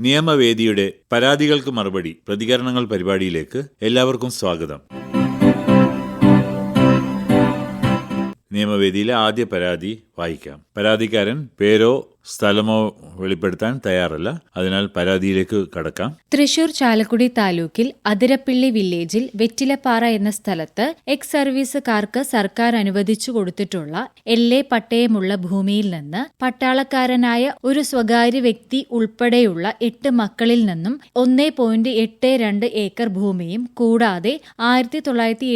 നിയമവേദിയുടെ പരാതികൾക്ക് മറുപടി പ്രതികരണങ്ങൾ പരിപാടിയിലേക്ക് എല്ലാവർക്കും സ്വാഗതം. നിയമവേദിയിലെ ആദ്യ പരാതി വായിക്കാം. പരാതിക്കാരൻ പേരോ സ്ഥലമോ വെളിപ്പെടുത്താൻ തയ്യാറല്ല. അതിനാൽ പരാതിയിലേക്ക് കടക്കാം. തൃശൂർ ചാലക്കുടി താലൂക്കിൽ അതിരപ്പിള്ളി വില്ലേജിൽ വെറ്റിലപ്പാറ എന്ന സ്ഥലത്ത് എക്സ് സർവീസുകാർക്ക് സർക്കാർ അനുവദിച്ചു കൊടുത്തിട്ടുള്ള എല്ലേ പട്ടയമുള്ള ഭൂമിയിൽ നിന്ന് പട്ടാളക്കാരനായ ഒരു സ്വകാര്യ വ്യക്തി ഉൾപ്പെടെയുള്ള എട്ട് മക്കളിൽ നിന്നും ഒന്നേ പോയിന്റ് എട്ട് രണ്ട് ഏക്കർ ഭൂമിയും കൂടാതെ ആയിരത്തി തൊള്ളായിരത്തി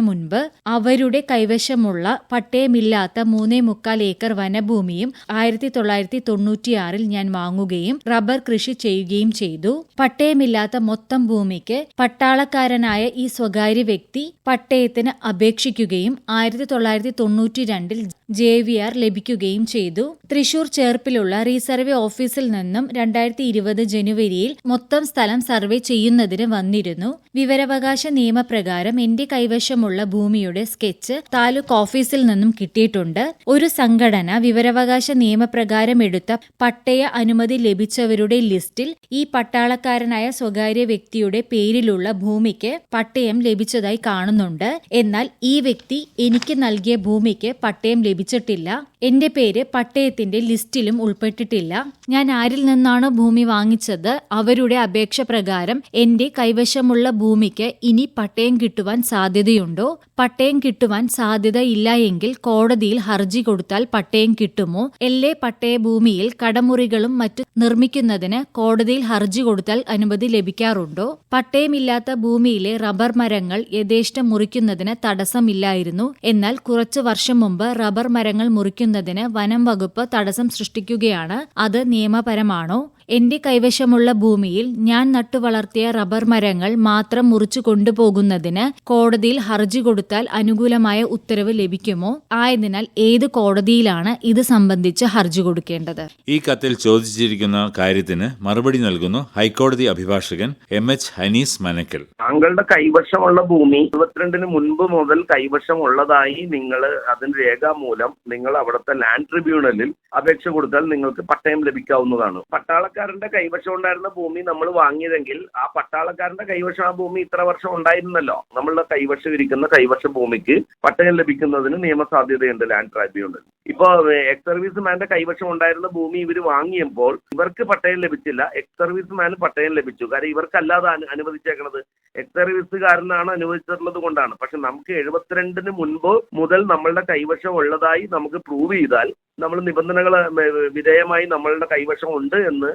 മുൻപ് അവരുടെ കൈവശമുള്ള പട്ടയമില്ലാത്ത മൂന്നേ മുക്കാൽ ഏക്കർ വനഭൂമിയും ആയിരത്തി തൊള്ളായിരത്തി തൊണ്ണൂറ്റിയാറിൽ ഞാൻ വാങ്ങുകയും റബ്ബർ കൃഷി ചെയ്യുകയും ചെയ്തു. പട്ടയമില്ലാത്ത മൊത്തം ഭൂമിക്ക് പട്ടാളക്കാരനായ ഈ സ്വകാര്യ വ്യക്തി പട്ടയത്തിന് അപേക്ഷിക്കുകയും ആയിരത്തി തൊള്ളായിരത്തി തൊണ്ണൂറ്റി രണ്ടിൽ ജെ വി ആർ ലഭിക്കുകയും ചെയ്തു. തൃശൂർ ചേർപ്പിലുള്ള റീസർവേ ഓഫീസിൽ നിന്നും രണ്ടായിരത്തി ഇരുപത് ജനുവരിയിൽ മൊത്തം സ്ഥലം സർവേ ചെയ്യുന്നതിന് വന്നിരുന്നു. വിവരാവകാശ നിയമപ്രകാരം എന്റെ കൈവശമുള്ള ഭൂമിയുടെ സ്കെച്ച് താലൂക്ക് ഓഫീസിൽ നിന്നും കിട്ടിയിട്ടുണ്ട്. ഒരു സംഘടന വിവരാവകാശ നിയമപ്രകാരം എടുത്ത പട്ടയ അനുമതി ലഭിച്ചവരുടെ ലിസ്റ്റിൽ ഈ പട്ടാളക്കാരനായ സ്വകാര്യ വ്യക്തിയുടെ പേരിലുള്ള ഭൂമിക്ക് പട്ടയം ലഭിച്ചതായി കാണുന്നുണ്ട്. എന്നാൽ ഈ വ്യക്തി എനിക്ക് നൽകിയ ഭൂമിക്ക് പട്ടയം ലഭിച്ചിട്ടില്ല. എന്റെ പേര് പട്ടയത്തിന്റെ ലിസ്റ്റിലും ഉൾപ്പെട്ടിട്ടില്ല. ഞാൻ ആരിൽ നിന്നാണ് ഭൂമി വാങ്ങിച്ചത് അവരുടെ അപേക്ഷ പ്രകാരം എന്റെ കൈവശമുള്ള ഭൂമിക്ക് ഇനി പട്ടയം കിട്ടുവാൻ സാധ്യതയുണ്ടോ? പട്ടയം കിട്ടുവാൻ സാധ്യത ഇല്ല എങ്കിൽ കോടതിയിൽ ഹർജി കൊടുത്താൽ പട്ടയം കിട്ടുമോ? എല്ലേ പട്ടയ ഭൂമിയിൽ കടമുറികളും മറ്റു നിർമ്മിക്കുന്നതിന് കോടതിയിൽ ഹർജി കൊടുത്താൽ അനുമതി ലഭിക്കാറുണ്ടോ? പട്ടയമില്ലാത്ത ഭൂമിയിലെ റബ്ബർ മരങ്ങൾ യഥേഷ്ടം മുറിക്കുന്നതിന് തടസ്സമില്ലായിരുന്നു. എന്നാൽ കുറച്ചു വർഷം മുമ്പ് റബ്ബർ മരങ്ങൾ മുറിക്കുന്നതിന് വനം വകുപ്പ് തടസ്സം സൃഷ്ടിക്കുകയാണ്. അത് നിയമപരമാണോ? എന്റെ കൈവശമുള്ള ഭൂമിയിൽ ഞാൻ നട്ടുവളർത്തിയ റബ്ബർ മരങ്ങൾ മാത്രം മുറിച്ചു കൊണ്ടുപോകുന്നതിന് കോടതിയിൽ ഹർജി കൊടുത്താൽ അനുകൂലമായ ഉത്തരവ് ലഭിക്കുമോ? ആയതിനാൽ ഏത് കോടതിയിലാണ് ഇത് സംബന്ധിച്ച് ഹർജി കൊടുക്കേണ്ടത്? ഈ കത്തിൽ ചോദിച്ചിരിക്കുന്ന കാര്യത്തിന് മറുപടി നൽകുന്നു ഹൈക്കോടതി അഭിഭാഷകൻ എം എച്ച് ഹനീസ് മനക്കൽ. താങ്കളുടെ കൈവശമുള്ള ഭൂമി ഇരുപത്തിരണ്ടിന് മുൻപ് മുതൽ കൈവശമുള്ളതായി നിങ്ങൾ അതിന് രേഖാമൂലം നിങ്ങൾ അവിടുത്തെ ലാൻഡ് ട്രിബ്യൂണലിൽ അപേക്ഷ കൊടുത്താൽ നിങ്ങൾക്ക് പട്ടയം ലഭിക്കാവുന്നതാണ്. പട്ടാളക്കാരന്റെ കൈവശം ഉണ്ടായിരുന്ന ഭൂമി നമ്മൾ വാങ്ങിയതെങ്കിൽ ആ പട്ടാളക്കാരന്റെ കൈവശം ആ ഭൂമി ഇത്ര വർഷം ഉണ്ടായിരുന്നല്ലോ. നമ്മളുടെ കൈവശം ഇരിക്കുന്ന കൈവശ ഭൂമിക്ക് പട്ടയം ലഭിക്കുന്നതിന് നിയമസാധ്യതയുണ്ട് ലാൻഡ് ട്രൈബ്യൂണൽ ഇപ്പോ എക്സ് സർവീസ് മാന്റെ കൈവശം ഉണ്ടായിരുന്ന ഭൂമി ഇവർ വാങ്ങിയപ്പോൾ ഇവർക്ക് പട്ടയം ലഭിച്ചില്ല. എക്സ് സർവീസ് മാന് പട്ടയം ലഭിച്ചു. കാരണം ഇവർക്കല്ലാതെ അനുവദിച്ചേക്കണത് എക്സ് സർവീസുകാരനാണ് അനുവദിച്ചിട്ടുള്ളത് കൊണ്ടാണ്. പക്ഷെ നമുക്ക് എഴുപത്തിരണ്ടിന് മുൻപ് മുതൽ നമ്മളുടെ കൈവശം ഉള്ളതായി നമുക്ക് പ്രൂവ് ചെയ്താൽ നമ്മൾ നിബന്ധനകൾ വിധേയമായി നമ്മളുടെ കൈവശം ഉണ്ട് എന്ന്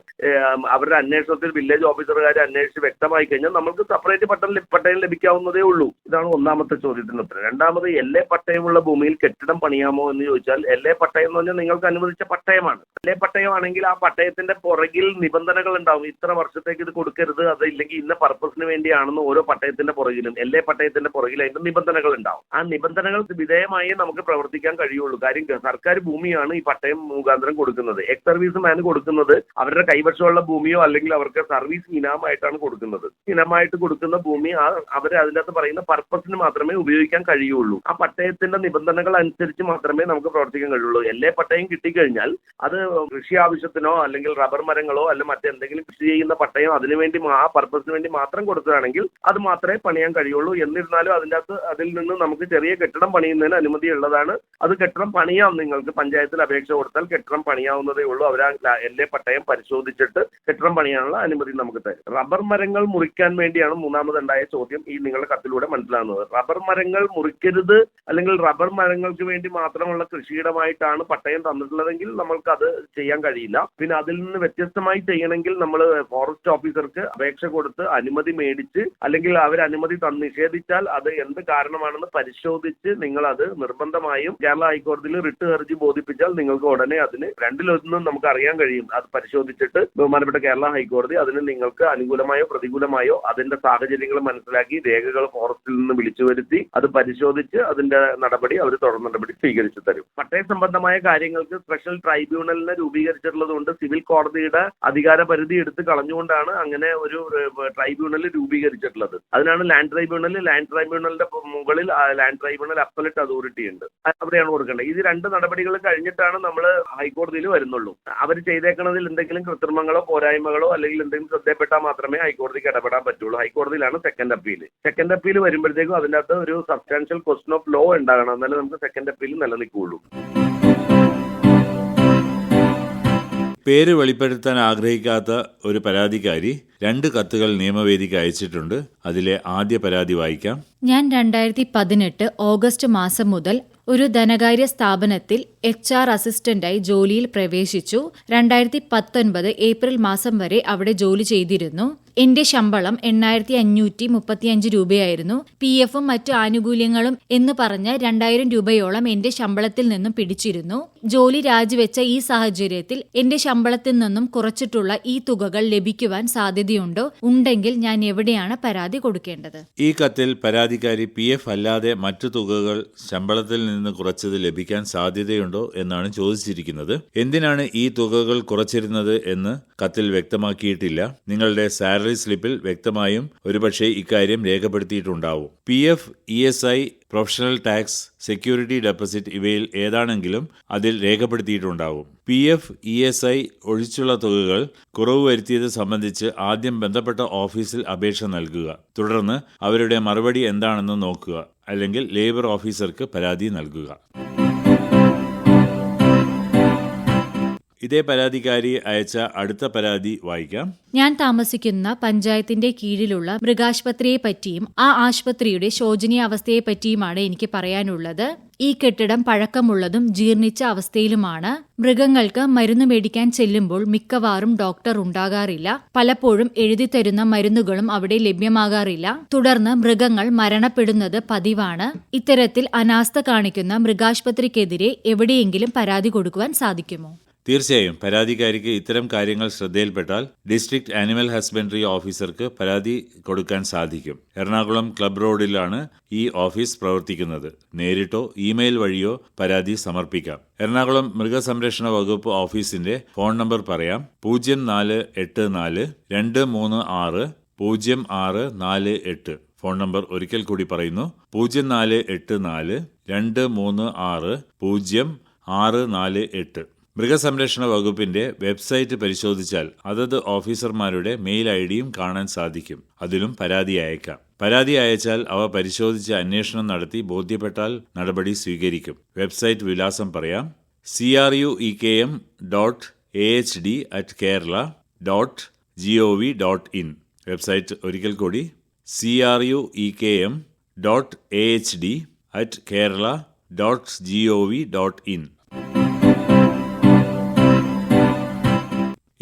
അവരുടെ അന്വേഷണത്തിൽ വില്ലേജ് ഓഫീസർമാർ അന്വേഷിച്ച് വ്യക്തമായി കഴിഞ്ഞാൽ നമ്മൾക്ക് സെപ്പറേറ്റ് പട്ടം പട്ടയം ലഭിക്കാവുന്നതേ ഉള്ളൂ. ഇതാണ് ഒന്നാമത്തെ ചോദ്യത്തിന് ഉത്തരം. രണ്ടാമത് എല്ലേ പട്ടയമുള്ള ഭൂമിയിൽ കെട്ടിടം പണിയാമോ എന്ന് ചോദിച്ചാൽ എല്ലേ പട്ടയം എന്ന് പറഞ്ഞാൽ നിങ്ങൾക്ക് അനുവദിച്ച പട്ടയമാണ്. എല്ലേ പട്ടയമാണെങ്കിൽ ആ പട്ടയത്തിന്റെ പുറകിൽ നിബന്ധനകൾ ഉണ്ടാവും. ഇത്ര വർഷത്തേക്ക് ഇത് കൊടുക്കരുത് അത് ഇല്ലെങ്കിൽ ഇന്ന പർപ്പസിന് വേണ്ടിയാണെന്ന് ഓരോ പട്ടയത്തിന്റെ പുറകിലും എല്ലേ പട്ടയത്തിന്റെ പുറകിൽ അതിന്റെ നിബന്ധനകൾ ഉണ്ടാവും. ആ നിബന്ധനകൾ വിധേയമായി നമുക്ക് പ്രവർത്തിക്കാൻ കഴിയുള്ളൂ. കാര്യം സർക്കാർ ഭൂമിയാണ് ഈ പട്ടയം മുഖാന്തരം കൊടുക്കുന്നത്. എക്സ് സർവീസ് കൊടുക്കുന്നത് അവരുടെ കൈവശമുള്ള ഭൂമിയോ അല്ലെങ്കിൽ അവർക്ക് സർവീസ് ഇനാമായിട്ടാണ് കൊടുക്കുന്നത്. ഇനമായിട്ട് കൊടുക്കുന്ന ഭൂമി ആ അവർ അതിനകത്ത് പറയുന്ന പർപ്പസിന് മാത്രമേ ഉപയോഗിക്കാൻ കഴിയുള്ളൂ. ആ പട്ടയത്തിന്റെ നിബന്ധനകൾ അനുസരിച്ച് മാത്രമേ നമുക്ക് പ്രവർത്തിക്കാൻ കഴിയുള്ളൂ. എല്ലേ പട്ടയം കിട്ടിക്കഴിഞ്ഞാൽ അത് കൃഷി ആവശ്യത്തിനോ അല്ലെങ്കിൽ റബ്ബർ മരങ്ങളോ അല്ലെങ്കിൽ മറ്റെന്തെങ്കിലും കൃഷി ചെയ്യുന്ന പട്ടയം അതിനുവേണ്ടി ആ പർപ്പസിന് വേണ്ടി മാത്രം കൊടുത്തതാണെങ്കിൽ അത് മാത്രമേ പണിയാൻ കഴിയുള്ളൂ. എന്നിരുന്നാലും അതിന്റെ അകത്ത് അതിൽ നിന്ന് നമുക്ക് ചെറിയ കെട്ടിടം പണിയുന്നതിന് അനുമതി ഉള്ളതാണ്. അത് കെട്ടിടം പണിയാം നിങ്ങൾക്ക് പഞ്ചായത്തിൽ അപേക്ഷ കൊടുത്താൽ കെട്ടിടം പണിയാവുന്നതേ ഉള്ളൂ. അവർ ആ പട്ടയം പട്ടയം പരിശോധിച്ചിട്ട് കെട്ടിടം പണിയാനുള്ള അനുമതി നമുക്ക് തരും. റബ്ബർ മരങ്ങൾ മുറിക്കാൻ വേണ്ടിയാണ് മൂന്നാമതുണ്ടായ ചോദ്യം ഈ നിങ്ങളുടെ കത്തിലൂടെ മനസ്സിലാകുന്നത് റബ്ബർ മരങ്ങൾ മുറിക്കരുത് അല്ലെങ്കിൽ റബ്ബർ മരങ്ങൾക്ക് വേണ്ടി മാത്രമുള്ള കൃഷിയിടമായിട്ടാണ് പട്ടയം തന്നിട്ടുള്ളതെങ്കിൽ നമ്മൾക്ക് അത് ചെയ്യാൻ കഴിയില്ല. പിന്നെ അതിൽ നിന്ന് വ്യത്യസ്തമായി ചെയ്യണമെങ്കിൽ നമ്മൾ ഫോറസ്റ്റ് ഓഫീസർക്ക് അപേക്ഷ കൊടുത്ത് അനുമതി മേടിച്ച് അല്ലെങ്കിൽ അവർ അനുമതി തന്ന് നിഷേധിച്ചാൽ അത് എന്ത് കാരണമാണെന്ന് പരിശോധിച്ച് നിങ്ങൾ അത് നിർബന്ധമായും കേരള ഹൈക്കോടതിയിൽ റിട്ട് ഹർജി ബോധിപ്പിച്ചാൽ നിങ്ങൾക്ക് ഉടനെ അതിന് രണ്ടിലൊന്നും നമുക്ക് അറിയാൻ കഴിയും. അത് പരിശോധിച്ചിട്ട് ബഹുമാനപ്പെട്ട കേരള ഹൈക്കോടതി അതിന് നിങ്ങൾക്ക് അനുകൂലമായോ പ്രതികൂലമായോ അതിന്റെ സാഹചര്യങ്ങൾ മനസ്സിലാക്കി രേഖകൾ ഫോറസ്റ്റിൽ നിന്ന് വിളിച്ചു വരുത്തി അത് പരിശോധിച്ച് അതിന്റെ നടപടി അവർ തുടർ നടപടി സ്വീകരിച്ചു തരും. പട്ടയ സംബന്ധമായ കാര്യങ്ങൾക്ക് സ്പെഷ്യൽ ട്രൈബ്യൂണലിനെ രൂപീകരിച്ചിട്ടുള്ളതുകൊണ്ട് സിവിൽ കോടതിയുടെ അധികാര പരിധി എടുത്ത് കളഞ്ഞുകൊണ്ടാണ് അങ്ങനെ ഒരു ട്രൈബ്യൂണൽ രൂപീകരിച്ചിട്ടുള്ളത്. അതിനാണ് ലാൻഡ് ട്രൈബ്യൂണൽ ലാൻഡ് ട്രൈബ്യൂണലിന്റെ മുകളിൽ ലാൻഡ് ട്രൈബ്യൂണൽ അപ്പലറ്റ് അതോറിറ്റി ഉണ്ട്. അവിടെയാണ് കൊടുക്കേണ്ടത്. ഇത് രണ്ട് നടപടികൾ കഴിഞ്ഞിട്ടാണ് നമ്മൾ ഹൈക്കോടതിയിൽ വരുന്നുള്ളൂ. അവർ ചെയ്തേക്കണതിൽ എന്തെങ്കിലും കൃത്രിമങ്ങളോ പോരായ്മകളോ അല്ലെങ്കിൽ എന്തെങ്കിലും ശ്രദ്ധയപ്പെട്ടാൽ മാത്രമേ ഹൈക്കോടതിക്ക് ഇടപെടാൻ പറ്റുള്ളൂ. ഹൈക്കോടതിയിലാണ് സെക്കൻഡ് അപ്പീൽ സെക്കൻഡ് അപ്പീൽ വരുമ്പോഴത്തേക്കും അതിന്റെ അകത്ത് ഒരു സബ്സ്റ്റാൻഷ്യൽ ക്വസ്റ്റൻ ഓഫ് ലോ ഉണ്ടാകണം. എന്നാലേ നമുക്ക് സെക്കൻഡ് അപ്പീൽ നിലനിൽക്കുകയുള്ളൂ പേര് വെളിപ്പെടുത്താൻ ആഗ്രഹിക്കാത്ത ഒരു പരാതിക്കാരി രണ്ട് കത്തുകൾ നിയമവേദിക്ക് അയച്ചിട്ടുണ്ട്. അതിലെ ആദ്യ പരാതി വായിക്കാം. ഞാൻ രണ്ടായിരത്തി പതിനെട്ട് ഓഗസ്റ്റ് മാസം മുതൽ ഒരു ധനകാര്യ സ്ഥാപനത്തിൽ എച്ച് ആർ അസിസ്റ്റന്റായി ജോലിയിൽ പ്രവേശിച്ചു. രണ്ടായിരത്തി പത്തൊൻപത് ഏപ്രിൽ മാസം വരെ അവിടെ ജോലി ചെയ്തിരുന്നു. എന്റെ ശമ്പളം എണ്ണായിരത്തി അഞ്ഞൂറ്റി മുപ്പത്തിയഞ്ച് രൂപയായിരുന്നു. പി എഫും മറ്റു ആനുകൂല്യങ്ങളും എന്ന് പറഞ്ഞ് രണ്ടായിരം രൂപയോളം എന്റെ ശമ്പളത്തിൽ നിന്നും പിടിച്ചിരുന്നു. ജോലി രാജിവെച്ച ഈ സാഹചര്യത്തിൽ എന്റെ ശമ്പളത്തിൽ നിന്നും കുറച്ചിട്ടുള്ള ഈ തുകകൾ ലഭിക്കുവാൻ സാധ്യതയുണ്ടോ? ഉണ്ടെങ്കിൽ ഞാൻ എവിടെയാണ് പരാതി കൊടുക്കേണ്ടത്? ഈ കത്തിൽ പരാതിക്കാരി പി എഫ് അല്ലാതെ മറ്റു തുകകൾ ശമ്പളത്തിൽ നിന്ന് കുറച്ചത് ലഭിക്കാൻ സാധ്യതയുണ്ടോ എന്നാണ് ചോദിച്ചിരിക്കുന്നത്. എന്തിനാണ് ഈ തുകകൾ കുറച്ചിരുന്നത് എന്ന് കത്തിൽ വ്യക്തമാക്കിയിട്ടില്ല. നിങ്ങളുടെ സാലറി സ്ലിപ്പിൽ വ്യക്തമായും ഒരുപക്ഷെ ഇക്കാര്യം രേഖപ്പെടുത്തിയിട്ടുണ്ടാവും. P F E S I professional tax security deposit ഇവയിൽ ഏതാണെങ്കിലും അതിൽ രേഖപ്പെടുത്തിയിട്ടുണ്ടാവും. P F E S I ഒഴിച്ചുള്ള തുകകൾ കുറവ് വരുത്തിയത് സംബന്ധിച്ച് ആദ്യം ബന്ധപ്പെട്ട ഓഫീസിൽ അപേക്ഷ നൽകുക. തുടർന്ന് അവരുടെ മറുപടി എന്താണെന്ന് നോക്കുക. അല്ലെങ്കിൽ ലേബർ ഓഫീസർക്ക് പരാതി നൽകുക. ഇതേ പരാതിക്കാരി അയച്ച അടുത്ത പരാതി വായിക്കാം. ഞാൻ താമസിക്കുന്ന പഞ്ചായത്തിന്റെ കീഴിലുള്ള മൃഗാശുപത്രിയെ പറ്റിയും ആ ആശുപത്രിയുടെ ശോചനീയ അവസ്ഥയെ പറ്റിയുമാണ് എനിക്ക് പറയാനുള്ളത്. ഈ കെട്ടിടം പഴക്കമുള്ളതും ജീർണിച്ച അവസ്ഥയിലുമാണ്. മൃഗങ്ങൾക്ക് മരുന്ന് മേടിക്കാൻ ചെല്ലുമ്പോൾ മിക്കവാറും ഡോക്ടർ ഉണ്ടാകാറില്ല. പലപ്പോഴും എഴുതി തരുന്ന മരുന്നുകളും അവിടെ ലഭ്യമാകാറില്ല. തുടർന്ന് മൃഗങ്ങൾ മരണപ്പെടുന്നത് പതിവാണ്. ഇത്തരത്തിൽ അനാസ്ഥ കാണിക്കുന്ന മൃഗാശുപത്രിക്കെതിരെ എവിടെയെങ്കിലും പരാതി കൊടുക്കുവാൻ സാധിക്കുമോ? തീർച്ചയായും പരാതിക്കാരിക്ക് ഇത്തരം കാര്യങ്ങൾ ശ്രദ്ധയിൽപ്പെട്ടാൽ ഡിസ്ട്രിക്ട് ആനിമൽ ഹസ്ബൻഡറി ഓഫീസർക്ക് പരാതി കൊടുക്കാൻ സാധിക്കും. എറണാകുളം ക്ലബ് റോഡിലാണ് ഈ ഓഫീസ് പ്രവർത്തിക്കുന്നത്. നേരിട്ടോ ഇമെയിൽ വഴിയോ പരാതി സമർപ്പിക്കാം. എറണാകുളം മൃഗസംരക്ഷണ വകുപ്പ് ഓഫീസിന്റെ ഫോൺ നമ്പർ പറയാം. പൂജ്യം നാല് എട്ട് നാല് രണ്ട് മൂന്ന് ആറ് പൂജ്യം ആറ് നാല് എട്ട്. ഫോൺ നമ്പർ ഒരിക്കൽ കൂടി പറയുന്നു. പൂജ്യം നാല് എട്ട് നാല് രണ്ട് മൂന്ന് ആറ് പൂജ്യം ആറ് നാല് എട്ട്. മൃഗസംരക്ഷണ വകുപ്പിന്റെ വെബ്സൈറ്റ് പരിശോധിച്ചാൽ അതത് ഓഫീസർമാരുടെ മെയിൽ ഐ ഡിയും കാണാൻ സാധിക്കും. അതിലും പരാതി അയക്കാം. പരാതി അയച്ചാൽ അവ പരിശോധിച്ച് അന്വേഷണം നടത്തി ബോധ്യപ്പെട്ടാൽ നടപടി സ്വീകരിക്കും. വെബ്സൈറ്റ് വിലാസം പറയാം. C R U E K M dot A H D at Kerala dot G O V dot in website ഒരിക്കൽ കൂടി C R U E K M dot A H D at Kerala dot G O V dot in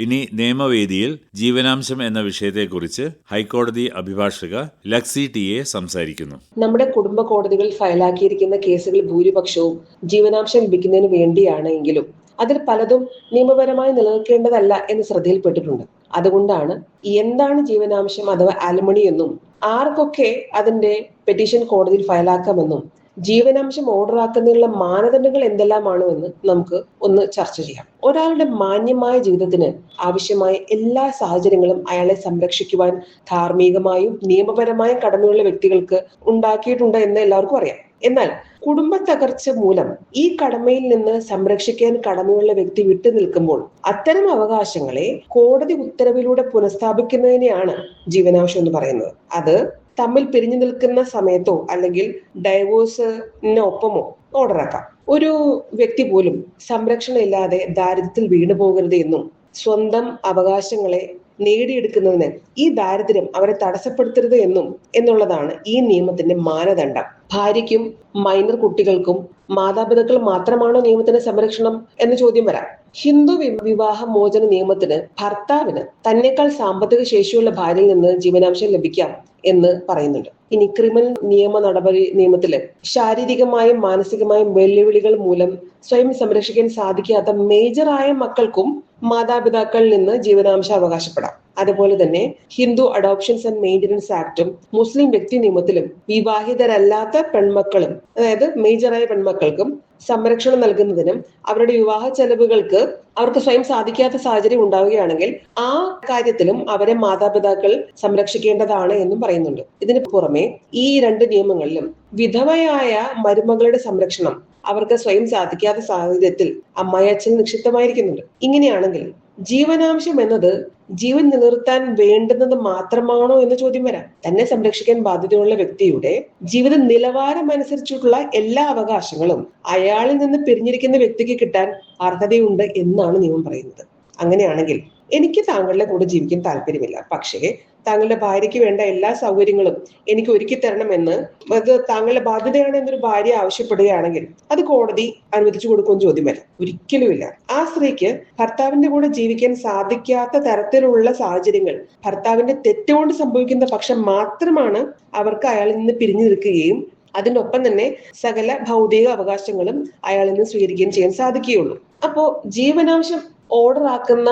ഇനി നിയമവേദിയിൽ ജീവനാംശം എന്ന വിഷയത്തെക്കുറിച്ച് ഹൈക്കോടതി അഭിഭാഷക Lexie T A സംസാരിക്കുന്നു. നമ്മുടെ കുടുംബ കോടതികളിൽ ഫയലാക്കിയിരിക്കുന്ന കേസുകൾ ഭൂരിപക്ഷവും ജീവനാംശം ലഭിക്കുന്നതിന് വേണ്ടിയാണ് എങ്കിലും അതിൽ പലതും നിയമപരമായി നിലനിൽക്കേണ്ടതല്ല എന്ന് ശ്രദ്ധയിൽപ്പെട്ടിട്ടുണ്ട്. അതുകൊണ്ടാണ് എന്താണ് ജീവനാംശം അഥവാ ആലുമണി എന്നും ആർക്കൊക്കെ അതിന്റെ പെറ്റീഷൻ കോടതിയിൽ ഫയലാക്കാമെന്നും ജീവനാംശം ഓർഡറാക്കുന്നതിനുള്ള മാനദണ്ഡങ്ങൾ എന്തെല്ലാമാണോ എന്ന് നമുക്ക് ഒന്ന് ചർച്ച ചെയ്യാം. ഒരാളുടെ മാന്യമായ ജീവിതത്തിന് ആവശ്യമായ എല്ലാ സാഹചര്യങ്ങളും അയാളെ സംരക്ഷിക്കുവാൻ ധാർമ്മികമായും നിയമപരമായും കടമയുള്ള വ്യക്തികൾക്ക് ഉണ്ടാക്കിയിട്ടുണ്ട് എന്ന് എല്ലാവർക്കും അറിയാം. എന്നാൽ കുടുംബ തകർച്ച മൂലം ഈ കടമയിൽ നിന്ന് സംരക്ഷിക്കാൻ കടമയുള്ള വ്യക്തി വിട്ടു നിൽക്കുമ്പോൾ അത്തരം അവകാശങ്ങളെ കോടതി ഉത്തരവിലൂടെ പുനഃസ്ഥാപിക്കുന്നതിനെയാണ് ജീവനാംശം എന്ന് പറയുന്നത്. അത് തമ്മിൽ പിരിഞ്ഞു നിൽക്കുന്ന സമയത്തോ അല്ലെങ്കിൽ ഡൈവോഴ്സിനൊപ്പമോ ഓർഡറാക്കാം ഒരു വ്യക്തി പോലും സംരക്ഷണം ഇല്ലാതെ ദാരിദ്ര്യത്തിൽ വീണു പോകരുത് എന്നും സ്വന്തം അവകാശങ്ങളെ നേടിയെടുക്കുന്നതിന് ഈ ദാരിദ്ര്യം അവരെ തടസ്സപ്പെടുത്തരുത് എന്നും എന്നുള്ളതാണ് ഈ നിയമത്തിന്റെ മാനദണ്ഡം. ഭാര്യയ്ക്കും മൈനർ കുട്ടികൾക്കും മാതാപിതാക്കൾ മാത്രമാണോ നിയമത്തിന്റെ സംരക്ഷണം എന്ന ചോദ്യം വരാം. ഹിന്ദു വിവാഹ മോചന നിയമത്തിന് ഭർത്താവിന് തന്നെക്കാൾ സാമ്പത്തിക ശേഷിയുള്ള ഭാര്യയിൽ നിന്ന് ജീവനാംശം ലഭിക്കാം എന്ന് പറയുന്നുണ്ട്. ഇനി ക്രിമിനൽ നിയമ നടപടി നിയമത്തിൽ ശാരീരികമായും മാനസികമായും വെല്ലുവിളികൾ മൂലം സ്വയം സംരക്ഷിക്കാൻ സാധിക്കാത്ത മേജറായ മക്കൾക്കും മാതാപിതാക്കളിൽ നിന്ന് ജീവനാംശം അവകാശപ്പെടാം. അതുപോലെ തന്നെ ഹിന്ദു അഡോപ്ഷൻസ് ആൻഡ് മെയിന്റനൻസ് ആക്ടും മുസ്ലിം വ്യക്തി നിയമത്തിലും വിവാഹിതരല്ലാത്ത പെൺമക്കളും അതായത് മേജറായ പെൺമക്കൾക്കും സംരക്ഷണം നൽകുന്നതിനും അവരുടെ വിവാഹ ചെലവുകൾക്ക് അവർക്ക് സ്വയം സാധിക്കാത്ത സാഹചര്യം ഉണ്ടാവുകയാണെങ്കിൽ ആ കാര്യത്തിലും അവരെ മാതാപിതാക്കൾ സംരക്ഷിക്കേണ്ടതാണ് എന്നും പറയുന്നുണ്ട്. ഇതിന് പുറമെ ഈ രണ്ട് നിയമങ്ങളിലും വിധവയായ മരുമകളുടെ സംരക്ഷണം അവർക്ക് സ്വയം സാധിക്കാത്ത സാഹചര്യത്തിൽ അമ്മായച്ചൻ നിക്ഷിപ്തമായിരിക്കുന്നുണ്ട്. ഇങ്ങനെയാണെങ്കിൽ ജീവനാംശം എന്നത് ജീവൻ നിലനിർത്താൻ വേണ്ടുന്നത് മാത്രമാണോ എന്ന ചോദ്യം വരാം. തന്നെ സംരക്ഷിക്കാൻ ബാധ്യതയുള്ള വ്യക്തിയുടെ ജീവിത നിലവാരം അനുസരിച്ചിട്ടുള്ള എല്ലാ അവകാശങ്ങളും അയാളിൽ നിന്ന് പിരിഞ്ഞിരിക്കുന്ന വ്യക്തിക്ക് കിട്ടാൻ അർഹതയുണ്ട് എന്നാണ് നിയമം പറയുന്നത്. അങ്ങനെയാണെങ്കിൽ എനിക്ക് താങ്കളുടെ കൂടെ ജീവിക്കാൻ താല്പര്യമില്ല. പക്ഷേ താങ്കളുടെ ഭാര്യയ്ക്ക് വേണ്ട എല്ലാ സൗകര്യങ്ങളും എനിക്ക് ഒരുക്കി തരണമെന്ന് അത് താങ്കളുടെ ബാധ്യതയാണ് എന്നൊരു ഭാര്യ ആവശ്യപ്പെടുകയാണെങ്കിൽ അത് കോടതി അനുവദിച്ചു കൊടുക്കുമെന്ന് ചോദ്യം വരാം. ഒരിക്കലുമില്ല. ആ സ്ത്രീക്ക് ഭർത്താവിന്റെ കൂടെ ജീവിക്കാൻ സാധിക്കാത്ത തരത്തിലുള്ള സാഹചര്യങ്ങൾ ഭർത്താവിന്റെ തെറ്റുകൊണ്ട് സംഭവിക്കുന്ന പക്ഷം മാത്രമാണ് അവർക്ക് അയാളിൽ നിന്ന് പിരിഞ്ഞു നിൽക്കുകയും അതിനൊപ്പം തന്നെ സകല ഭൗതിക അവകാശങ്ങളും അയാളിൽ നിന്ന് സ്വീകരിക്കുകയും ചെയ്യാൻ സാധിക്കുകയുള്ളൂ. അപ്പോ ജീവനാംശം ഓർഡർ ആക്കുന്ന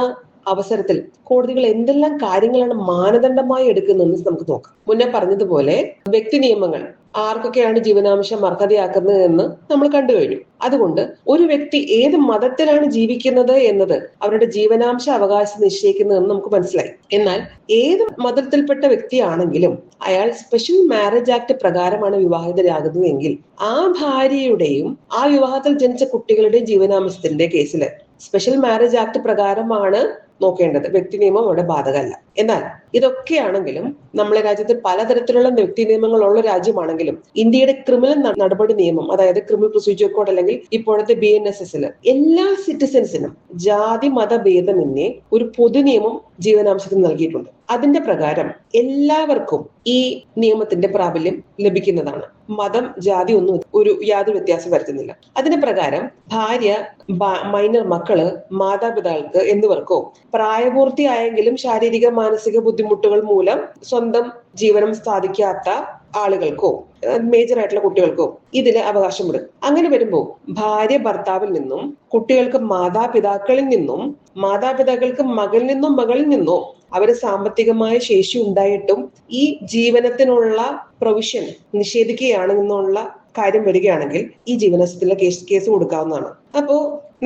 അവസരത്തിൽ കോടതികൾ എന്തെല്ലാം കാര്യങ്ങളാണ് മാനദണ്ഡമായി എടുക്കുന്നതെന്ന് നമുക്ക് നോക്കാം. മുന്നേ പറഞ്ഞതുപോലെ വ്യക്തി നിയമങ്ങൾ ആർക്കൊക്കെയാണ് ജീവനാംശം അർഹതയാക്കുന്നത് എന്ന് നമ്മൾ കണ്ടു കഴിഞ്ഞു. അതുകൊണ്ട് ഒരു വ്യക്തി ഏത് മതത്തിലാണ് ജീവിക്കുന്നത് എന്നത് അവരുടെ ജീവനാംശ അവകാശം നിശ്ചയിക്കുന്നതെന്ന് നമുക്ക് മനസ്സിലായി. എന്നാൽ ഏത് മതത്തിൽപ്പെട്ട വ്യക്തിയാണെങ്കിലും അയാൾ സ്പെഷ്യൽ മാരേജ് ആക്ട് പ്രകാരമാണ് വിവാഹിതരാകുന്നതെങ്കിൽ ആ ഭാര്യയുടെയും ആ വിവാഹത്തിൽ ജനിച്ച കുട്ടികളുടെയും ജീവനാംശത്തിന്റെ കേസിൽ സ്പെഷ്യൽ മാരേജ് ആക്ട് പ്രകാരമാണ് നോക്കേണ്ടത്. വ്യക്തി നിയമം അവിടെ ബാധകമല്ല. എന്നാൽ ഇതൊക്കെയാണെങ്കിലും നമ്മളെ രാജ്യത്ത് പലതരത്തിലുള്ള വ്യക്തി നിയമങ്ങൾ ഉള്ള രാജ്യമാണെങ്കിലും ഇന്ത്യയുടെ ക്രിമിനൽ നടപടി നിയമം അതായത് ക്രിമിനൽ പ്രൊസീജിയർ കോഡ് അല്ലെങ്കിൽ ഇപ്പോഴത്തെ ബി എൻ എസ് എസിൽ എല്ലാ സിറ്റിസൻസിനും ജാതി മത ഭേദമന്യേ ഒരു പൊതു നിയമം ജീവനാംശത്തിന് നൽകിയിട്ടുണ്ട്. അതിന്റെ പ്രകാരം എല്ലാവർക്കും ഈ നിയമത്തിന്റെ പ്രാബല്യം ലഭിക്കുന്നതാണ്. മതം ജാതി ഒന്നും ഒരു യാതൊരു വ്യത്യാസം വരുത്തുന്നില്ല. അതിന് പ്രകാരം ഭാര്യ മൈനർ മക്കൾ മാതാപിതാക്കൾക്ക് എന്നിവർക്കോ പ്രായപൂർത്തിയായെങ്കിലും ശാരീരിക മാനസിക ബുദ്ധിമുട്ടുകൾ മൂലം സ്വന്തം ജീവനം സാധിക്കാത്ത ആളുകൾക്കോ മേജർ ആയിട്ടുള്ള കുട്ടികൾക്കോ ഇതിന് അവകാശമുണ്ട്. അങ്ങനെ വരുമ്പോൾ ഭാര്യ ഭർത്താവിൽ നിന്നും കുട്ടികൾക്ക് മാതാപിതാക്കളിൽ നിന്നും മാതാപിതാക്കൾക്ക് മകളിൽ നിന്നും മകളിൽ നിന്നോ അവർ സാമ്പത്തികമായ ശേഷി ഉണ്ടായിട്ടും ഈ ജീവനത്തിനുള്ള പ്രൊവിഷൻ നിഷേധിക്കുകയാണെന്നുള്ള കാര്യം വരികയാണെങ്കിൽ ഈ ജീവനത്തിലെ കേസ് കേസ് കൊടുക്കാവുന്നതാണ്. അപ്പോ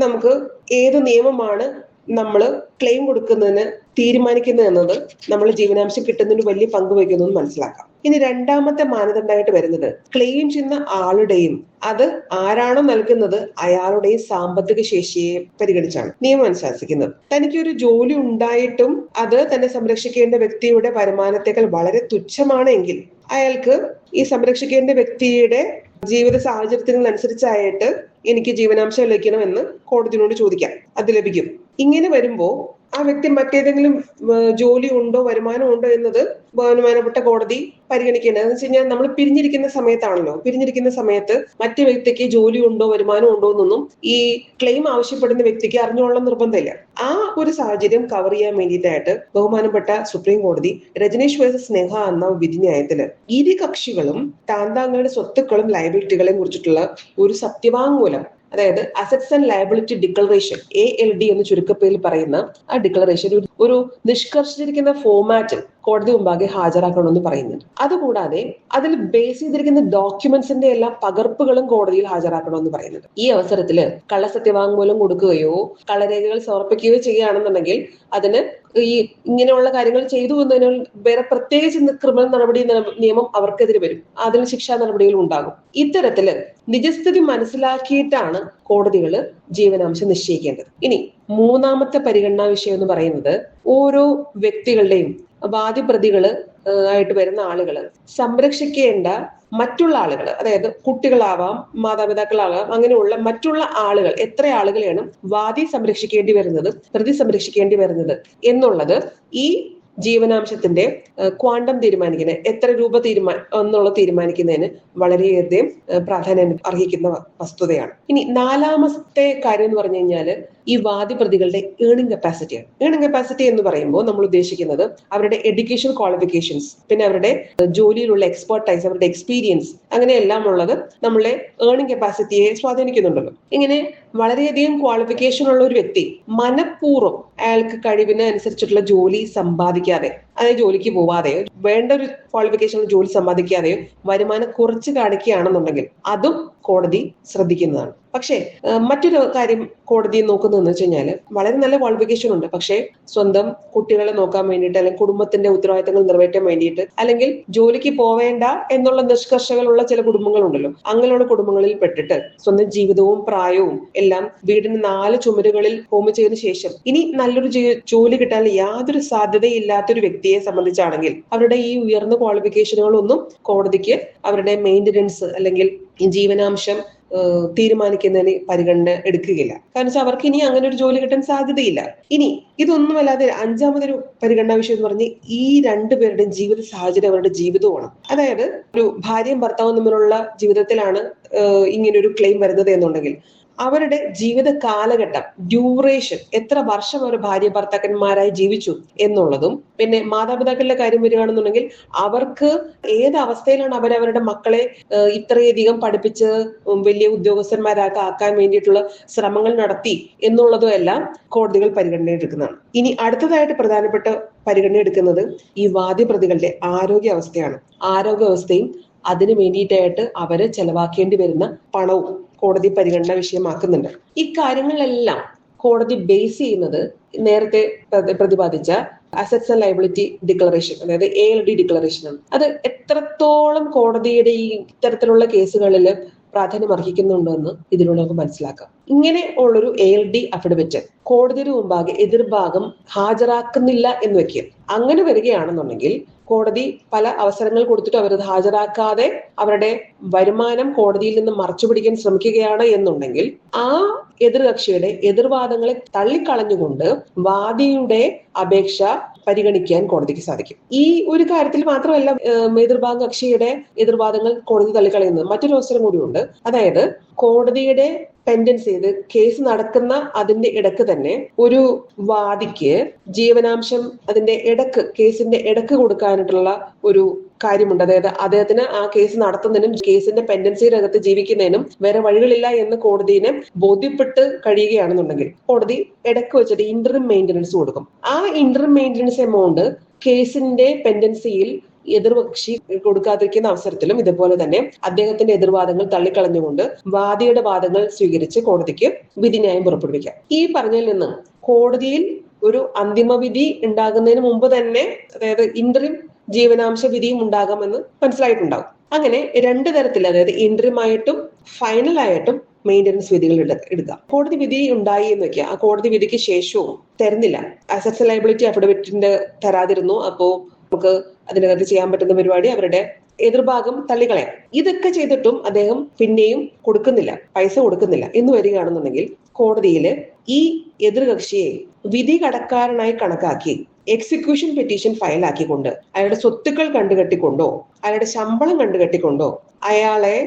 നമുക്ക് ഏത് നിയമമാണ് നമ്മൾ ക്ലെയിം കൊടുക്കുന്നതിന് തീരുമാനിക്കുന്നത് എന്നത് നമ്മൾ ജീവനാംശം കിട്ടുന്നതിന് വലിയ പങ്ക് വഹിക്കുന്നു എന്ന് മനസ്സിലാക്കാം. ഇനി രണ്ടാമത്തെ മാനദണ്ഡമായിട്ട് വരുന്നത് ക്ലെയിം ചെയ്യുന്ന ആളുടെയും അത് ആരാണോ നൽകുന്നത് അയാളുടെയും സാമ്പത്തിക ശേഷിയെ പരിഗണിച്ചാണ്. നിയമം അനുശാസിക്കുന്നത്. തനിക്കൊരു ജോലി ഉണ്ടായിട്ടും അത് തന്നെ സംരക്ഷിക്കേണ്ട വ്യക്തിയുടെ വരുമാനത്തേക്കാൾ വളരെ തുച്ഛമാണെങ്കിൽ അയാൾക്ക് ഈ സംരക്ഷിക്കേണ്ട വ്യക്തിയുടെ ജീവിത സാഹചര്യത്തിനനുസരിച്ചായിട്ട് എനിക്ക് ജീവനാംശം ലഭിക്കണമെന്ന് കോടതിനോട് ചോദിക്കാം. അത് ലഭിക്കും. ഇങ്ങനെ വരുമ്പോൾ ആ വ്യക്തി മറ്റേതെങ്കിലും ജോലി ഉണ്ടോ വരുമാനം ഉണ്ടോ എന്നത് ബഹുമാനപ്പെട്ട കോടതി പരിഗണിക്കേണ്ടത്. എന്ന് വെച്ച് കഴിഞ്ഞാൽ നമ്മൾ പിരിഞ്ഞിരിക്കുന്ന സമയത്താണല്ലോ. പിരിഞ്ഞിരിക്കുന്ന സമയത്ത് മറ്റു വ്യക്തിക്ക് ജോലി ഉണ്ടോ വരുമാനം ഉണ്ടോ എന്നൊന്നും ഈ ക്ലെയിം ആവശ്യപ്പെടുന്ന വ്യക്തിക്ക് അറിഞ്ഞോളം നിർബന്ധമില്ല. ആ ഒരു സാഹചര്യം കവർ ചെയ്യാൻ വേണ്ടിയിട്ടായിട്ട് ബഹുമാനപ്പെട്ട സുപ്രീം കോടതി രജനീഷ് വേഴ്സസ് സ്നേഹ എന്ന വിധിന്യായത്തിൽ ഇരു കക്ഷികളും താന്താങ്ങളുടെ സ്വത്തുക്കളും ലയബിലിറ്റികളെയും കുറിച്ചിട്ടുള്ള ഒരു സത്യവാങ്മൂലം അതായത് assets and liability declaration A L D എന്ന് ചുരുക്കപ്പേരിൽ പറയുന്ന ആ ഡിക്ലറേഷൻ ഒരു നിഷ്കർഷിച്ചിരിക്കുന്ന ഫോമാറ്റിൽ കോടതി മുമ്പാകെ ഹാജരാക്കണമെന്ന് പറയുന്നുണ്ട്. അതുകൂടാതെ അതിൽ ബേസ് ചെയ്തിരിക്കുന്ന ഡോക്യുമെന്റ്സിന്റെ എല്ലാ പകർപ്പുകളും കോടതിയിൽ ഹാജരാക്കണമെന്ന് പറയുന്നുണ്ട്. ഈ അവസരത്തിൽ കള്ളസത്യവാങ്മൂലം കൊടുക്കുകയോ കള്ളരേഖകൾ സമർപ്പിക്കുകയോ ചെയ്യുകയാണെന്നുണ്ടെങ്കിൽ അതിന് ഈ ഇങ്ങനെയുള്ള കാര്യങ്ങൾ ചെയ്തു എന്നതിന് വേറെ പ്രത്യേകിച്ച് ക്രിമിനൽ നടപടി നിയമം അവർക്കെതിരെ വരും. അതിന് ശിക്ഷാ നടപടികൾ ഉണ്ടാകും. ഇത്തരത്തിൽ നിജസ്ഥിതി മനസ്സിലാക്കിയിട്ടാണ് കോടതികൾ ജീവനാംശം നിശ്ചയിക്കേണ്ടത്. ഇനി മൂന്നാമത്തെ പരിഗണനാ വിഷയം എന്ന് പറയുന്നത് ഓരോ വ്യക്തികളുടെയും വാദിപ്രതികൾ ആയിട്ട് വരുന്ന ആളുകൾ സംരക്ഷിക്കേണ്ട മറ്റുള്ള ആളുകൾ അതായത് കുട്ടികളാവാം മാതാപിതാക്കളാവാം അങ്ങനെയുള്ള മറ്റുള്ള ആളുകൾ എത്ര ആളുകളെയാണ് വാദി സംരക്ഷിക്കേണ്ടി വരുന്നത് പ്രതി സംരക്ഷിക്കേണ്ടി വരുന്നത് എന്നുള്ളത് ഈ ജീവനാംശത്തിന്റെ ക്വാണ്ടം തീരുമാനിക്കുന്നത് എത്ര രൂപ തീരുമാന എന്നുള്ളത് തീരുമാനിക്കുന്നതിന് വളരെയധികം പ്രാധാന്യം അർഹിക്കുന്ന വസ്തുതയാണ്. ഇനി നാലാമത്തെ കാര്യം എന്ന് പറഞ്ഞു കഴിഞ്ഞാൽ ഈ വാദിപ്രതികളുടെ ഏണിംഗ് കപ്പാസിറ്റിയാണ് ഏണിംഗ് കപ്പാസിറ്റി എന്ന് പറയുമ്പോൾ നമ്മൾ ഉദ്ദേശിക്കുന്നത് അവരുടെ എഡ്യൂക്കേഷൻ ക്വാളിഫിക്കേഷൻസ് പിന്നെ അവരുടെ ജോലിയിലുള്ള എക്സ്പെർട്ടൈസ് അവരുടെ എക്സ്പീരിയൻസ് അങ്ങനെയെല്ലാം ഉള്ളത് നമ്മളെ ഏണിംഗ് കപ്പാസിറ്റിയെ സ്വാധീനിക്കുന്നുണ്ടല്ലോ. ഇങ്ങനെ വളരെയധികം ക്വാളിഫിക്കേഷൻ ഉള്ള ഒരു വ്യക്തി മനഃപൂർവം അയാൾക്ക് കഴിവിന് അനുസരിച്ചിട്ടുള്ള ജോലി സമ്പാദിക്കാതെ അതായത് ജോലിക്ക് പോവാതെയോ വേണ്ട ഒരു ക്വാളിഫിക്കേഷൻ ജോലി സമ്പാദിക്കാതെയോ വരുമാനം കുറച്ച് കാണിക്കുകയാണെന്നുണ്ടെങ്കിൽ അതും കോടതി ശ്രദ്ധിക്കുന്നതാണ്. പക്ഷേ മറ്റൊരു കാര്യം കോടതി നോക്കുന്നതെന്ന് വെച്ച് കഴിഞ്ഞാൽ വളരെ നല്ല ക്വാളിഫിക്കേഷൻ ഉണ്ട്. പക്ഷേ സ്വന്തം കുട്ടികളെ നോക്കാൻ വേണ്ടിയിട്ട് അല്ലെങ്കിൽ കുടുംബത്തിന്റെ ഉത്തരവാദിത്തങ്ങൾ നിറവേറ്റാൻ വേണ്ടിയിട്ട് അല്ലെങ്കിൽ ജോലിക്ക് പോവേണ്ട എന്നുള്ള നിഷ്കർഷകളുള്ള ചില കുടുംബങ്ങളുണ്ടല്ലോ. അങ്ങനെയുള്ള കുടുംബങ്ങളിൽ പെട്ടിട്ട് സ്വന്തം ജീവിതവും പ്രായവും എല്ലാം വീടിന് നാല് ചുമരുകളിൽ ഹോമിച്ചതിന് ശേഷം ഇനി നല്ലൊരു ജോലി കിട്ടാൻ യാതൊരു സാധ്യതയില്ലാത്തൊരു വ്യക്തിയെ സംബന്ധിച്ചാണെങ്കിൽ അവരുടെ ഈ ഉയർന്ന ക്വാളിഫിക്കേഷനുകളൊന്നും കോടതിക്ക് അവരുടെ മെയിന്റനൻസ് അല്ലെങ്കിൽ ജീവനാംശം തീരുമാനിക്കുന്നതിന് പരിഗണന എടുക്കുകയില്ല. കാരണം വെച്ചാൽ അവർക്ക് ഇനി അങ്ങനെ ഒരു ജോലി കിട്ടാൻ സാധ്യതയില്ല. ഇനി ഇതൊന്നുമല്ലാതെ അഞ്ചാമതൊരു പരിഗണനാ വിഷയം എന്ന് പറഞ്ഞ് ഈ രണ്ടുപേരുടെയും ജീവിത സാഹചര്യം അവരുടെ ജീവിതമാണ് അതായത് ഒരു ഭാര്യയും ഭർത്താവും തമ്മിലുള്ള ജീവിതത്തിലാണ് ഇങ്ങനെ ഒരു ക്ലെയിം വരുന്നത് എന്നുണ്ടെങ്കിൽ അവരുടെ ജീവിത കാലഘട്ടം ഡ്യൂറേഷൻ എത്ര വർഷം അവർ ഭാര്യ ഭർത്താക്കന്മാരായി ജീവിച്ചു എന്നുള്ളതും പിന്നെ മാതാപിതാക്കളുടെ കാര്യം വരികയാണെന്നുണ്ടെങ്കിൽ അവർക്ക് ഏത് അവസ്ഥയിലാണ് അവരവരുടെ മക്കളെ ഇത്രയധികം പഠിപ്പിച്ച് വലിയ ഉദ്യോഗസ്ഥന്മാരാക്കി ആക്കാൻ വേണ്ടിയിട്ടുള്ള ശ്രമങ്ങൾ നടത്തി എന്നുള്ളതും എല്ലാം കോടതികൾ പരിഗണനയെടുക്കുന്നതാണ് ഇനി അടുത്തതായിട്ട് പ്രധാനപ്പെട്ട പരിഗണന എടുക്കുന്നത് ഈ വാദ്യപ്രതികളുടെ ആരോഗ്യാവസ്ഥയാണ്. ആരോഗ്യാവസ്ഥയും അതിനു വേണ്ടിയിട്ടായിട്ട് അവർ ചെലവാക്കേണ്ടി വരുന്ന പണവും കോടതി പരിഗണന വിഷയമാക്കുന്നുണ്ട്. ഈ കാര്യങ്ങളിലെല്ലാം കോടതി ബേസ് ചെയ്യുന്നത് നേരത്തെ പ്രതിപാദിച്ച അസറ്റ്സ് ആൻഡ് ലൈബിലിറ്റി ഡിക്ലറേഷൻ അതായത് എ എൽ ഡി ഡിക്ലറേഷൻ ആണ്. അത് എത്രത്തോളം കോടതിയുടെ ഈ ഇത്തരത്തിലുള്ള കേസുകളിൽ പ്രാധാന്യം അർഹിക്കുന്നുണ്ടെന്ന് ഇതിലൂടെ നമുക്ക് മനസ്സിലാക്കാം. ഇങ്ങനെ ഉള്ളൊരു എൽ ഡി അഫിഡവിറ്റ് കോടതിയുടെ മുമ്പാകെ എതിർഭാഗം ഹാജരാക്കുന്നില്ല എന്ന് വെക്കുക. അങ്ങനെ വരികയാണെന്നുണ്ടെങ്കിൽ കോടതി പല അവസരങ്ങൾ കൊടുത്തിട്ട് അവരത് ഹാജരാക്കാതെ അവരുടെ വരുമാനം കോടതിയിൽ നിന്ന് മറച്ചുപിടിക്കാൻ ശ്രമിക്കുകയാണ് എന്നുണ്ടെങ്കിൽ ആ എതിർകക്ഷിയുടെ എതിർവാദങ്ങളെ തള്ളിക്കളഞ്ഞുകൊണ്ട് വാദിയുടെ അപേക്ഷ പരിഗണിക്കാൻ കോടതിക്ക് സാധിക്കും. ഈ ഒരു കാര്യത്തിൽ മാത്രമല്ല എതിർഭാഗ കക്ഷിയുടെ എതിർവാദങ്ങൾ കോടതി തള്ളിക്കളയുന്നത്. മറ്റൊരു അവസരം കൂടിയുണ്ട്. അതായത് കോടതിയുടെ പെൻഡൻസി ചെയ്ത് കേസ് നടക്കുന്ന അതിന്റെ ഇടയ്ക്ക് തന്നെ ഒരു വാദിക്ക് ജീവനാംശം അതിന്റെ ഇടയ്ക്ക് കേസിന്റെ ഇടയ്ക്ക് കൊടുക്കാനായിട്ടുള്ള ഒരു കാര്യമുണ്ട്. അതായത് അദ്ദേഹത്തിന് ആ കേസ് നടത്തുന്നതിനും കേസിന്റെ പെൻഡൻസിയുടെ ജീവിക്കുന്നതിനും വേറെ വഴികളില്ല എന്ന് കോടതിനെ ബോധ്യപ്പെട്ട് കഴിയുകയാണെന്നുണ്ടെങ്കിൽ കോടതി ഇടയ്ക്ക് വെച്ചിട്ട് ഇന്റർ മെയിന്റനൻസ് കൊടുക്കും. ആ ഇന്റർ മെയിന്റനൻസ് എമൗണ്ട് കേസിന്റെ പെൻഡൻസിയിൽ എതിർകക്ഷി കൊടുക്കാതിരിക്കുന്ന അവസരത്തിലും ഇതുപോലെ തന്നെ അദ്ദേഹത്തിന്റെ എതിർവാദങ്ങൾ തള്ളിക്കളഞ്ഞുകൊണ്ട് വാദിയുടെ വാദങ്ങൾ സ്വീകരിച്ച് കോടതിക്ക് വിധിന്യായം പുറപ്പെടുവിക്കാം. ഈ പറഞ്ഞതിൽ നിന്ന് കോടതിയിൽ ഒരു അന്തിമ വിധി ഉണ്ടാകുന്നതിന് മുമ്പ് തന്നെ അതായത് ഇന്ററിം ജീവനാംശ വിധിയും ഉണ്ടാകാമെന്ന് മനസ്സിലായിട്ടുണ്ടാകും അങ്ങനെ രണ്ട് തരത്തിൽ അതായത് ഇന്ററിം ആയിട്ടും ഫൈനൽ ആയിട്ടും മെയിന്റനൻസ് വിധികൾ എടുക്കുക കോടതി വിധി ഉണ്ടായി എന്ന് വെക്കുക. ആ കോടതി വിധിക്ക് ശേഷവും തരുന്നില്ല. അസറ്റ്സ് ലയബിലിറ്റി അഫിഡവിറ്റിന്റെ തരാതിരുന്നു. അപ്പോ നമുക്ക് അതിനകത്ത് ചെയ്യാൻ പറ്റുന്ന പരിപാടി അവരുടെ എതിർഭാഗം തള്ളിക്കളയാം ഇതൊക്കെ ചെയ്തിട്ടും അദ്ദേഹം പിന്നെയും കൊടുക്കുന്നില്ല പൈസ കൊടുക്കുന്നില്ല. എന്ന് വരികയാണെന്നുണ്ടെങ്കിൽ കോടതിയിൽ ഈ എതിർകക്ഷിയെ വിധി കടക്കാരനായി കണക്കാക്കി എക്സിക്യൂഷൻ പെറ്റീഷൻ ഫയലാക്കിക്കൊണ്ട് അയാളുടെ സ്വത്തുക്കൾ കണ്ടുകെട്ടിക്കൊണ്ടോ അയാളുടെ ശമ്പളം കണ്ടുകെട്ടിക്കൊണ്ടോ അയാളെ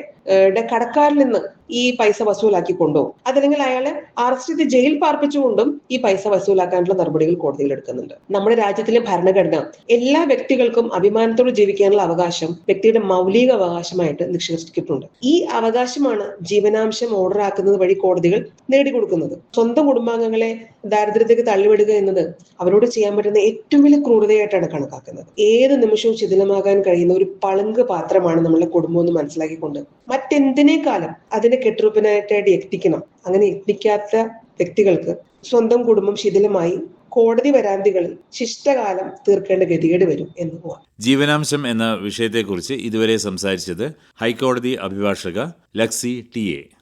കടക്കാരിൽ നിന്ന് ഈ പൈസ വസൂലാക്കി കൊണ്ടുപോകും. അതല്ലെങ്കിൽ അയാളെ അറസ്റ്റ് ചെയ്ത് ജയിൽ പാർപ്പിച്ചുകൊണ്ടും ഈ പൈസ വസൂലാക്കാനുള്ള നടപടികൾ കോടതിയിൽ എടുക്കുന്നുണ്ട്. നമ്മുടെ രാജ്യത്തിലെ ഭരണഘടന എല്ലാ വ്യക്തികൾക്കും അഭിമാനത്തോടെ ജീവിക്കാനുള്ള അവകാശം വ്യക്തിയുടെ മൗലിക അവകാശമായിട്ട് നിക്ഷേപിച്ചിട്ടുണ്ട് ഈ അവകാശമാണ് ജീവനാംശം ഓർഡർ ആക്കുന്നത് വഴി കോടതികൾ നേടിക്കൊടുക്കുന്നത്. സ്വന്തം കുടുംബാംഗങ്ങളെ ദാരിദ്ര്യത്തേക്ക് തള്ളിവിടുക എന്നത് അവരോട് ചെയ്യാൻ പറ്റുന്ന ഏറ്റവും വലിയ ക്രൂരതയായിട്ടാണ് കണക്കാക്കുന്നത്. ഏത് നിമിഷവും ശിഥിലമാകാൻ കഴിയുന്ന ഒരു പളുങ്ക് പാത്രമാണ് നമ്മളെ കുടുംബം എന്ന് മനസ്സിലാക്കിക്കൊണ്ട് മറ്റെന്തിനേക്കാളും അതിനെ കെട്ടുറപ്പിനായിട്ടായിട്ട് എത്തിക്കണം. അങ്ങനെ എത്തിക്കാത്ത വ്യക്തികൾക്ക് സ്വന്തം കുടുംബം ശിഥിലമായി കോടതി വരാന്തികളിൽ ശിഷ്ടകാലം തീർക്കേണ്ട ഗതികേട് വരും എന്ന് പോവാം. ജീവനാംശം എന്ന വിഷയത്തെക്കുറിച്ച് ഇതുവരെ സംസാരിച്ചത് ഹൈക്കോടതി അഭിഭാഷക ലക്സി ടി എ.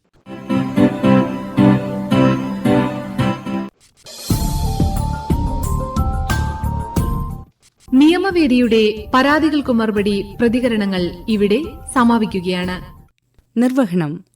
നിയമവേദിയുടെ പരാതികൾക്കു മറുപടി പ്രതികരണങ്ങൾ ഇവിടെ സമാപിക്കുകയാണ്. നിർവഹണം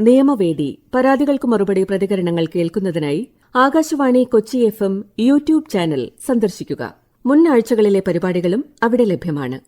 നിയമവേദി പരാതികൾക്ക് മറുപടി പ്രതികരണങ്ങൾ കേൾക്കുന്നതിനായി Akashvani Kochi F M YouTube channel സന്ദർശിക്കുക. മുൻ ആഴ്ചകളിലെ പരിപാടികളും അവിടെ ലഭ്യമാണ്.